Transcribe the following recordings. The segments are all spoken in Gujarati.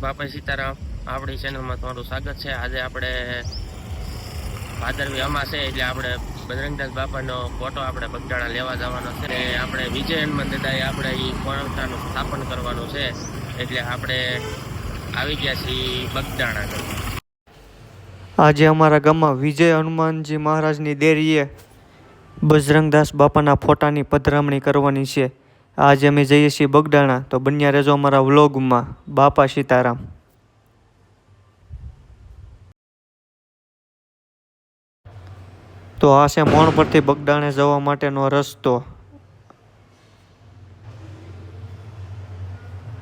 બાપા સીતારામ, આપણી ચેનલમાં તમારું સ્વાગત છે. આજે આપણે ભાદરવી અમાસે એટલે આપણે બજરંગદાસ બાપાનો ફોટો આપણે બગદાણા લેવા જવાનો છે. અને આપણે વિજય હનુમાન દાદાએ આપણે એ કોણતાનું સ્થાપન કરવાનું છે. એટલે આપણે આવી ગયા છીએ બગદાણા આજે અમારા ગામમાં વિજય હનુમાનજી મહારાજની દેરીએ બજરંગદાસ બાપાના ફોટાની પધરામણી કરવાની છે. આજે અમે જઈએ છીએ બગડાણા, તો બન્યા રહેજો અમારા વ્લોગમાં. બાપા સીતારામ. તો આ છે મોણ પરથી બગડાણે જવા માટેનો રસ્તો.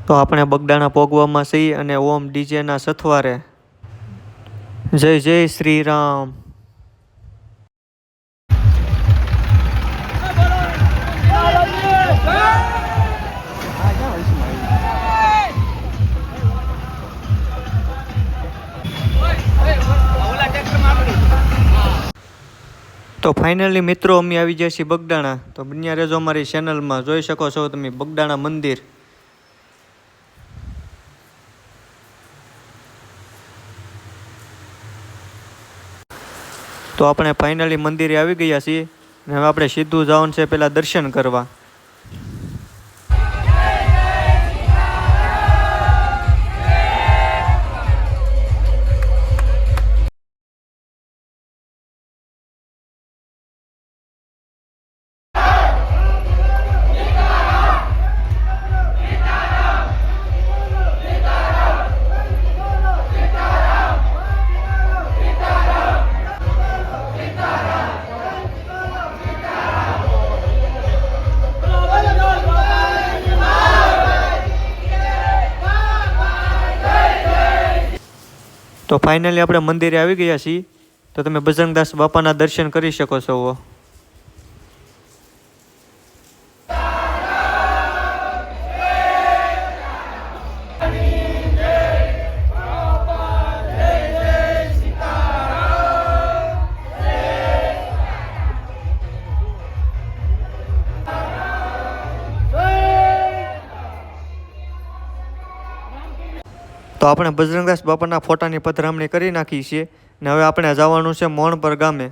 તો આપણે બગડાણા પોગવામાં છીએ અને ઓમ ડીજેના સથવારે. જય જય શ્રી રામ. તો ફાઇનલી મિત્રો, અમે આવી જઈએ છીએ બગડાણા તો બન્યા રહેજો અમારી ચેનલમાં જોઈ શકો છો તમે બગડાણા મંદિર. તો આપણે ફાઇનલી મંદિરે આવી ગયા છીએ. અને હવે આપણે સીધું જવાનું છે પહેલાં દર્શન કરવા. તો ફાઇનલી આપણે મંદિરે આવી ગયા છીએ. તો તમે બજરંગદાસ બાપાના દર્શન કરી શકો છો. તો આપણે બજરંગદાસ બાપાના ફોટાની પધરામણી કરી નાખી છે ને હવે આપણે જવાનું છે મોણપર ગામે.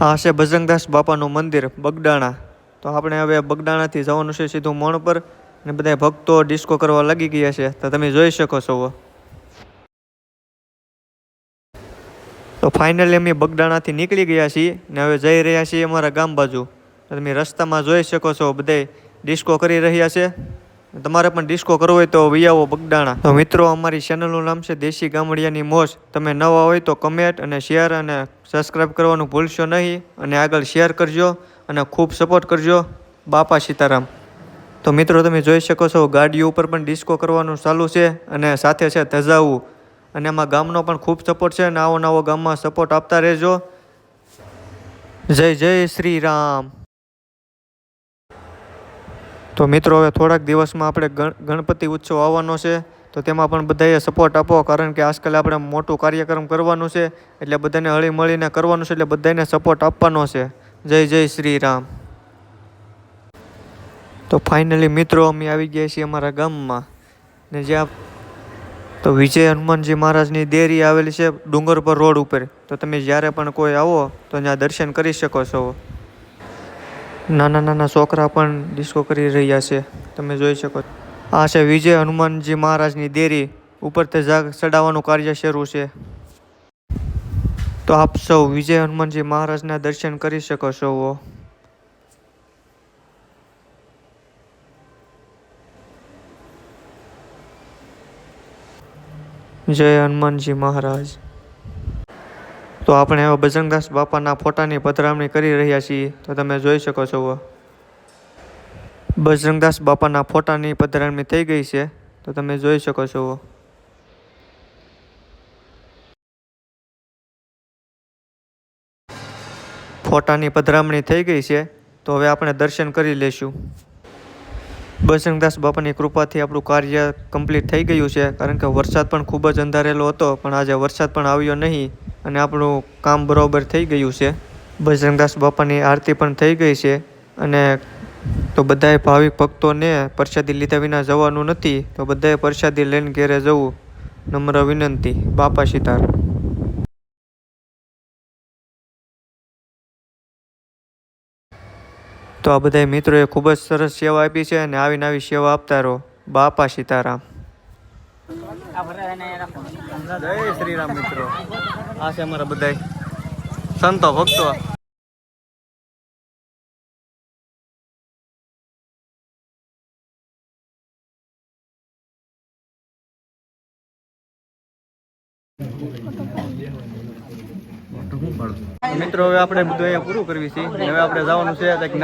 આ છે બજરંગદાસ બાપાનું મંદિર, બગડાણા. તો આપણે હવે બગડાણાથી જવાનું છે સીધું મોણપર ને બધા ભક્તો ડિસ્કો કરવા લાગી ગયા છે. તો તમે જોઈ શકો છો. તો ફાઇનલી અમે બગડાણાથી નીકળી ગયા છીએ ને હવે જઈ રહ્યા છીએ અમારા ગામ બાજુ. તમે રસ્તામાં જોઈ શકો છો બધે ડિસ્કો કરી રહ્યા છે. તમારે પણ ડિસ્કો કરવો હોય તો વિયાવો બગડાણા તો મિત્રો, અમારી ચેનલનું નામ છે દેશી ગામડિયાની મોજ. તમે નવા હોય તો કમેન્ટ અને શેર અને સબસ્ક્રાઈબ કરવાનું ભૂલશો નહીં. અને આગળ શેર કરજો અને ખૂબ સપોર્ટ કરજો. બાપા સીતારામ. તો મિત્રો, તમે જોઈ શકો છો, ગાડીઓ ઉપર પણ ડિસ્કો કરવાનું ચાલુ છે અને સાથે છે ધજાવું. અને એમાં ગામનો પણ ખૂબ સપોર્ટ છે અને આવો નવો ગામમાં સપોર્ટ આપતા રહેજો. જય જય શ્રી રામ. તો મિત્રો, હવે થોડાક દિવસમાં આપણે ગણ, ગણપતિ ઉત્સવ આવવાનો છે. તો તેમાં પણ બધાએ સપોર્ટ આપો, કારણ કે આજકાલ આપણે મોટું કાર્યક્રમ કરવાનું છે. એટલે બધાને હળી મળીને કરવાનું છે, એટલે બધાને સપોર્ટ આપવાનો છે. જય જય શ્રી રામ. તો ફાઇનલી મિત્રો, અમે આવી ગયા છીએ અમારા ગામમાં. ને જ્યાં, તો વિજય હનુમાનજી મહારાજની દેરી આવેલી છે ડુંગર પર રોડ ઉપર. તો તમે જ્યારે પણ કોઈ આવો, તો ત્યાં દર્શન કરી શકો છો. નાના નાના છોકરા પણ ડિસ્કો કરી રહ્યા છે. તમે જોઈ શકો. આ છે વિજય હનુમાનજી મહારાજની દેરી. ઉપર તે જાગ ચડાવવાનું કાર્ય શરૂ છે. તો આપ સૌ વિજય હનુમાનજી મહારાજના દર્શન કરી શકો છો જય હનુમાનજી મહારાજ. તો આપણે હવે બજરંગદાસ બાપાના ફોટાની પધરામણી કરી રહ્યા છીએ. તો તમે જોઈ શકો છો બજરંગદાસ બાપાના ફોટાની પધરામણી થઈ ગઈ છે. તો તમે જોઈ શકો છો ફોટાની પધરામણી થઈ ગઈ છે. તો હવે આપણે દર્શન કરી લેશું. બજરંગદાસ બાપાની કૃપાથી આપણું કાર્ય કમ્પ્લીટ થઈ ગયું છે. કારણ કે વરસાદ પણ ખૂબ જ અંધારેલો હતો, પણ આજે વરસાદ પણ આવ્યો નહીં. અને આપણું કામ બરોબર થઈ ગયું છે. બજરંગદાસ બાપાની આરતી પણ થઈ ગઈ છે અને તો બધાએ ભાવિક ભક્તોને પ્રસાદી લીધા વિના જવાનું નથી તો બધાએ પ્રસાદી લઈને ઘેરે જવું. નમ્ર વિનંતી બાપા સીતારામ. તો આ બધા મિત્રોએ ખૂબ જ સરસ સેવા આપી છે અને આવીને આવી સેવા આપતા રહો. બાપા સીતારામ. જય શ્રી રામ મિત્રો. આ છે અમારા બધા સંતો, ભક્તો. મિત્રો, હવે આપણે બધું અહીંયા પૂરું કરવી છે. હવે આપણે જવાનું છે